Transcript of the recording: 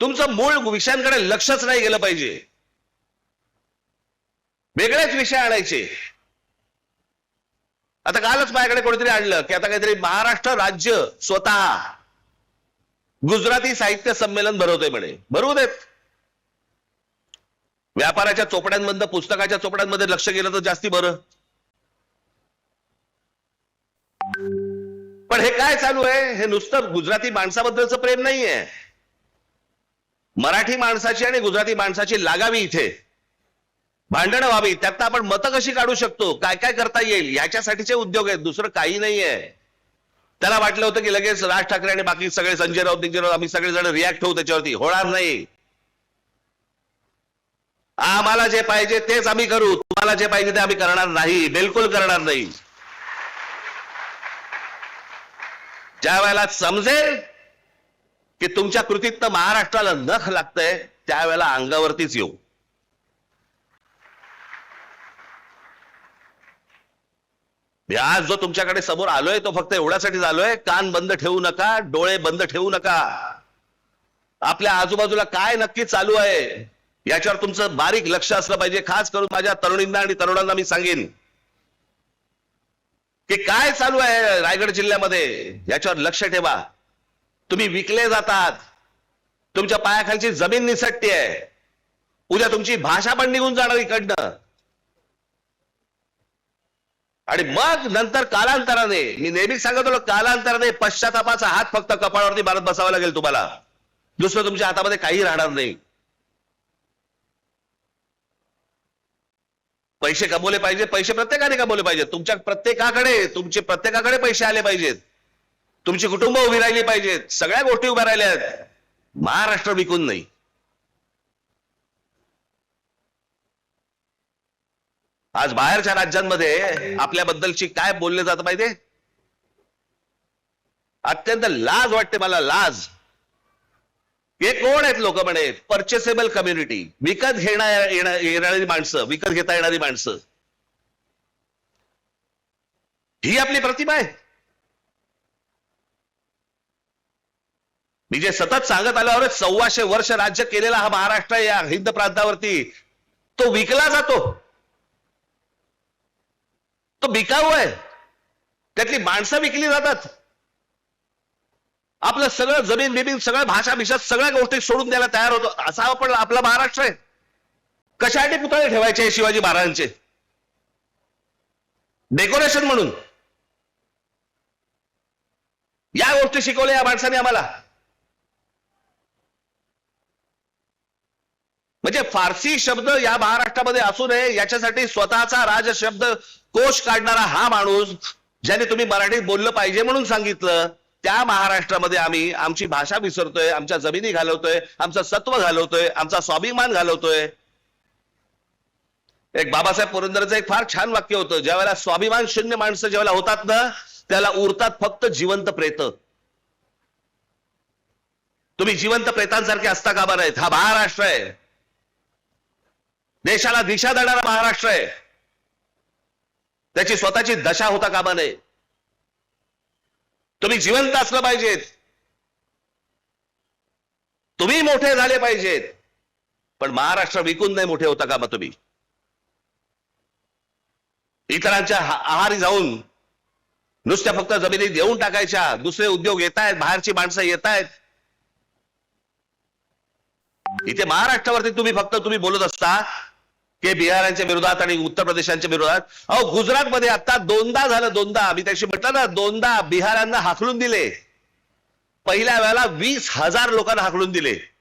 तुमचं मूळ विषयांकडे लक्षच नाही गेलं पाहिजे. वेगळेच विषय आणायचे. आता कालच माझ्याकडे कोणीतरी आणलं की आता काहीतरी महाराष्ट्र राज्य स्वतः गुजराती साहित्य संमेलन भरवतोय म्हणे. भरवू देत. व्यापाराच्या चोपड्यांमधनं पुस्तकाच्या चोपड्यांमध्ये लक्ष गेलं तर जास्ती बरं. पण हे काय चालू आहे? हे नुसतं गुजराती माणसाबद्दलचं प्रेम नाहीये. मराठी माणसाची आणि गुजराती माणसाची लागावी इथे. भांडणं व्हावी. त्यातनं आपण मतं कशी काढू शकतो? काय काय करता येईल? याच्यासाठीचे उद्योग आहेत. दुसरं काही नाही आहे. त्याला वाटलं होतं की लगेच राज ठाकरे आणि बाकी सगळे संजय राऊत संजय राऊत आम्ही सगळेजण रिॲक्ट होऊ त्याच्यावरती. होणार नाही. आम्हाला जे पाहिजे तेच आम्ही करू. तुम्हाला जे पाहिजे ते आम्ही करणार नाही. बिलकुल करणार नाही. ज्या वेळेला समजेल की तुमच्या कृतीत महाराष्ट्राला नख लागतंय त्यावेळेला अंगावरतीच येऊ. मी आज जो तुमच्याकडे समोर आलोय तो फक्त एवढ्यासाठीच आलोय कान बंद ठेवू नका डोळे बंद ठेवू नका. आपल्या आजूबाजूला काय नक्की चालू आहे याच्यावर तुमचं बारीक लक्ष असलं पाहिजे खास करून माझ्या तरुणींना आणि तरुणांना मी सांगेन. की काय चालू आहे रायगड जिल्ह्यामध्ये याच्यावर लक्ष ठेवा. तुम्ही विकले जातात. तुमच्या पायाखालची जमीन निसटते आहे. उद्या तुमची भाषा पण निघून जाणार इकडनं. आणि मग नंतर कालांतराने मी नेहमीच सांगत होतो कालांतराने पश्चातापाचा हात फक्त कपाळावरती मारत बसावा लागेल तुम्हाला. दुसरं तुमच्या हातामध्ये काही राहणार नाही. पैसे कमवले पाहिजे पैसे प्रत्येकाने कमवले पाहिजेत. तुमच्या प्रत्येकाकडे तुमचे प्रत्येकाकडे पैसे आले पाहिजेत. तुमची कुटुंब उभी राहिली पाहिजेत. सगळ्या गोष्टी उभ्या राहिल्या आहेत. महाराष्ट्र विकून नाही. आज बाहेरच्या राज्यांमध्ये आपल्याबद्दलची काय बोलले जात पाहिजे अत्यंत लाज वाटते मला लाज. हे कोण आहेत लोक म्हणे? परचेसेबल कम्युनिटी विकत घेणार येणारी माणसं विकत घेता येणारी माणसं. ही आपली प्रतिमा आहे. मी जे सतत सांगत आलो अरे सव्वाशे वर्ष राज्य केलेला हा महाराष्ट्र या हिंद प्रांतावरती तो विकला जातो. तो बिकाऊ आहे. त्यातली माणसं विकली जातात. आपलं सगळं जमीन बिमीन सगळं भाषा भिषा सगळ्या गोष्टी सोडून द्यायला तयार होतो. असा आपण आपला महाराष्ट्र आहे. कशासाठी पुतळे ठेवायचे शिवाजी महाराजांचे? डेकोरेशन म्हणून. या गोष्टी शिकवल्या या माणसाने आम्हाला. म्हणजे फारसी शब्द या महाराष्ट्रामध्ये असू नये याच्यासाठी स्वतःचा राज शब्द कोश काढणारा हा माणूस ज्याने तुम्ही मराठीत बोललं पाहिजे म्हणून सांगितलं त्या महाराष्ट्रामध्ये आम्ही आमची भाषा विसरतोय आमच्या जमिनी घालवतोय आमचं सत्व घालवतोय आमचा स्वाभिमान घालवतोय. एक बाबासाहेब पुरंदरचं एक फार छान वाक्य होतं ज्या वेळेला स्वाभिमान शून्य माणसं ज्यावेळेला होतात ना त्याला उरतात फक्त जिवंत प्रेत. तुम्ही जिवंत प्रेतांसारखे असता कामा नाहीत हा महाराष्ट्र आहे. देशाला दिशा देणारा महाराष्ट्र आहे. त्याची स्वतःची दशा होता कामा नये. तुम्ही जिवंत असलं पाहिजेत. तुम्ही मोठे झाले पाहिजेत. पण महाराष्ट्र विकून नाही मोठे होता कामा तुम्ही. इतरांच्या आहारी जाऊन नुसत्या फक्त जमिनी देऊन टाकायच्या दुसरे उद्योग येत आहेत बाहेरची माणसं येत आहेत इथे महाराष्ट्रावरती तुम्ही फक्त तुम्ही बोलत असता की बिहारांच्या विरोधात आणि उत्तर प्रदेशांच्या विरोधात. अहो गुजरातमध्ये आता दोनदा झालं दोनदा. मी त्याशी म्हटलं ना दोनदा बिहारांना हाकलून दिले. पहिल्या वेळेला वीस हजार लोकांना हाकलून दिले.